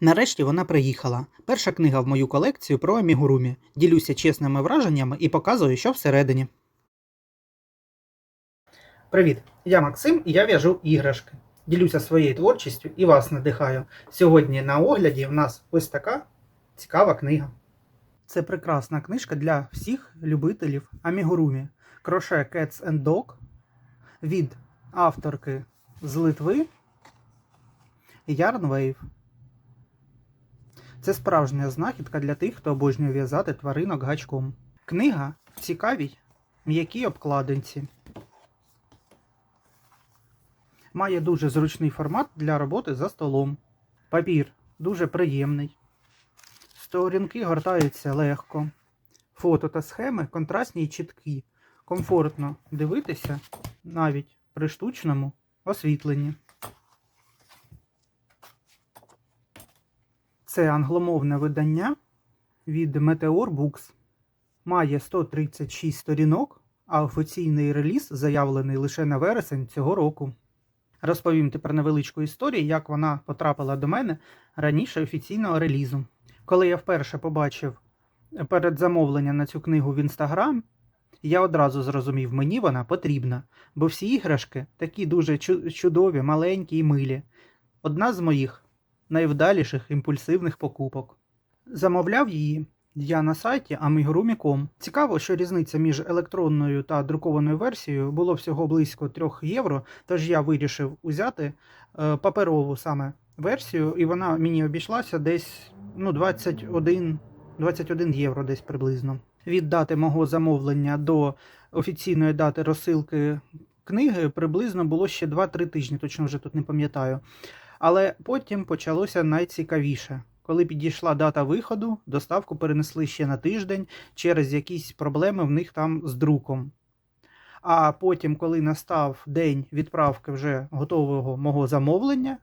Нарешті вона приїхала. Перша книга в мою колекцію про амігурумі. Ділюся чесними враженнями і показую, що всередині. Привіт, я Максим і я в'яжу іграшки. Ділюся своєю творчістю і вас надихаю. Сьогодні на огляді в нас ось така цікава книга. Це прекрасна книжка для всіх любителів амігурумі. Кроше Cats and Dog від авторки з Литви Yarn Wave. Це справжня знахідка для тих, хто обожнює в'язати тваринок гачком. Книга в цікавій м'якій обкладинці. Має дуже зручний формат для роботи за столом. Папір дуже приємний. Сторінки гортаються легко. Фото та схеми контрастні і чіткі. Комфортно дивитися навіть при штучному освітленні. Це англомовне видання від Meteor Books. Має 136 сторінок, а офіційний реліз заявлений лише на вересень цього року. Розповім тепер невеличку історію, як вона потрапила до мене раніше офіційного релізу. Коли я вперше побачив передзамовлення на цю книгу в інстаграм, я одразу зрозумів, мені вона потрібна, бо всі іграшки такі дуже чудові, маленькі і милі. Одна з моїх найвдаліших імпульсивних покупок. Замовляв її я на сайті amigurumi.com. Цікаво, що різниця між електронною та друкованою версією було всього близько 3 євро, тож я вирішив узяти е, паперову саме версію, і вона мені обійшлася десь ну, 21, 21 євро десь приблизно. Від дати мого замовлення до офіційної дати розсилки книги приблизно було ще 2-3 тижні, точно вже тут не пам'ятаю. Але потім почалося найцікавіше. Коли підійшла дата виходу, доставку перенесли ще на тиждень через якісь проблеми в них там з друком. А потім, коли настав день відправки вже готового мого замовлення,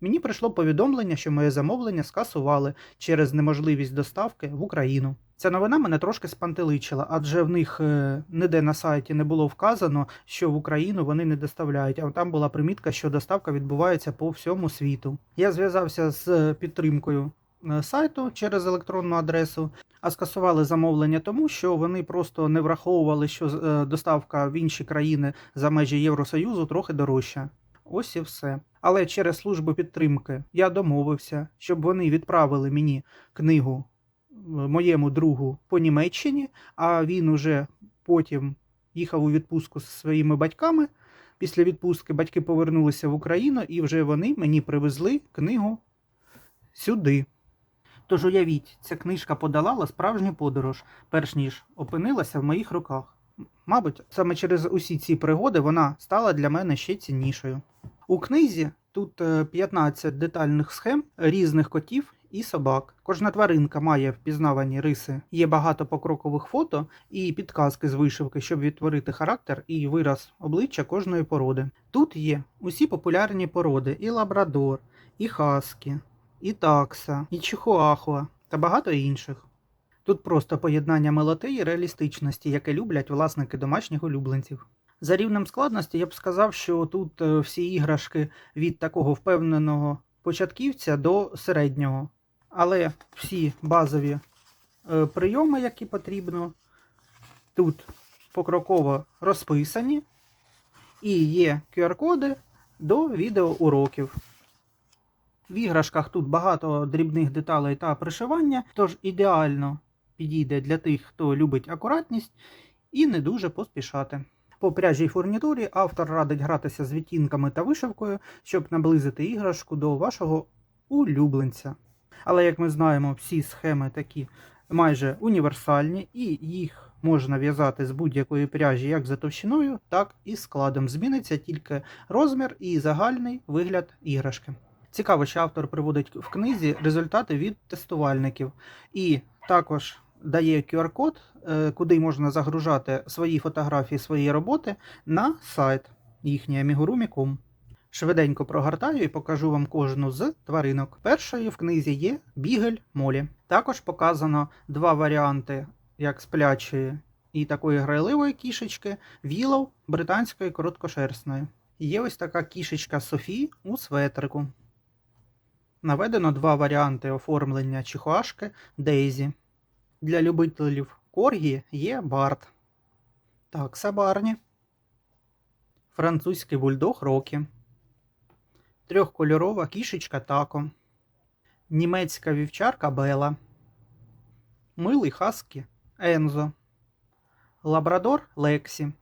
мені прийшло повідомлення, що моє замовлення скасували через неможливість доставки в Україну. Ця новина мене трошки спантеличила, адже в них е, ніде на сайті не було вказано, що в Україну вони не доставляють, а там була примітка, що доставка відбувається по всьому світу. Я зв'язався з підтримкою е, сайту через електронну адресу, а скасували замовлення тому, що вони просто не враховували, що е, доставка в інші країни за межі Євросоюзу трохи дорожча. Ось і все. Але через службу підтримки я домовився, щоб вони відправили мені книгу е, моєму другу по Німеччині, а він уже потім їхав у відпустку зі своїми батьками. Після відпустки батьки повернулися в Україну і вже вони мені привезли книгу сюди. Тож уявіть, ця книжка подолала справжню подорож, перш ніж опинилася в моїх руках. Мабуть, саме через усі ці пригоди вона стала для мене ще ціннішою. У книзі тут е, 15 детальних схем різних котів і собак. Кожна тваринка має впізнавані риси. Є багато покрокових фото і підказки з вишивки, щоб відтворити характер і вираз обличчя кожної породи. Тут є усі популярні породи: і лабрадор, і хаскі, і такса, і чихуахуа та багато інших. Тут просто поєднання милоти і реалістичності, яке люблять власники домашніх улюбленців. За рівнем складності я б сказав, що тут е, всі іграшки від такого впевненого початківця до середнього. Але всі базові е, прийоми, які потрібно, тут покроково розписані, і є QR-коди до відеоуроків. В іграшках тут багато дрібних деталей та пришивання, тож ідеально підійде для тих, хто любить акуратність і не дуже поспішати. По пряжі й фурнітурі автор радить гратися з відтінками та вишивкою, щоб наблизити іграшку до вашого улюбленця. Але, як ми знаємо, всі схеми такі майже універсальні, і їх можна в'язати з будь-якої пряжі як за товщиною, так і складом. Зміниться тільки розмір і загальний вигляд іграшки. Цікаво, що автор приводить в книзі результати від тестувальників і також дає QR-код, е, куди можна загружати свої фотографії своєї роботи на сайт їхній amigurumi.com. Швиденько прогортаю і покажу вам кожну з тваринок. Першою в книзі є бігель Молі. Також показано два варіанти, як сплячої і такої грайливої кішечки, вілов британської короткошерстної. Є ось така кішечка Софі у светрику. Наведено два варіанти оформлення чихуашки Дейзі. Для любителів коргі є Барт. Такса Барні. Французький бульдог Рокі. Трьохкольорова кішечка Тако. Німецька вівчарка Бела. Милий хаски Ензо. Лабрадор Лексі.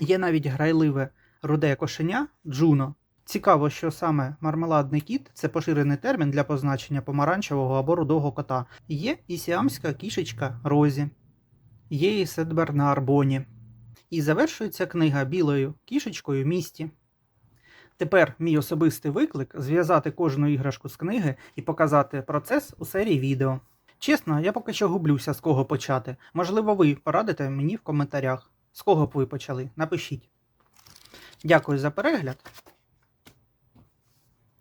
Є навіть грайливе руде кошеня Джуно. Цікаво, що саме мармеладний кіт це поширений термін для позначення помаранчевого або рудого кота. Є і сіамська кішечка Розі. Є і Сетбернар Боні. І завершується книга білою кішечкою місті. Тепер мій особистий виклик зв'язати кожну іграшку з книги і показати процес у серії відео. Чесно, я поки що гублюся, з кого почати. Можливо, ви порадите мені в коментарях. З кого б ви почали? Напишіть. Дякую за перегляд.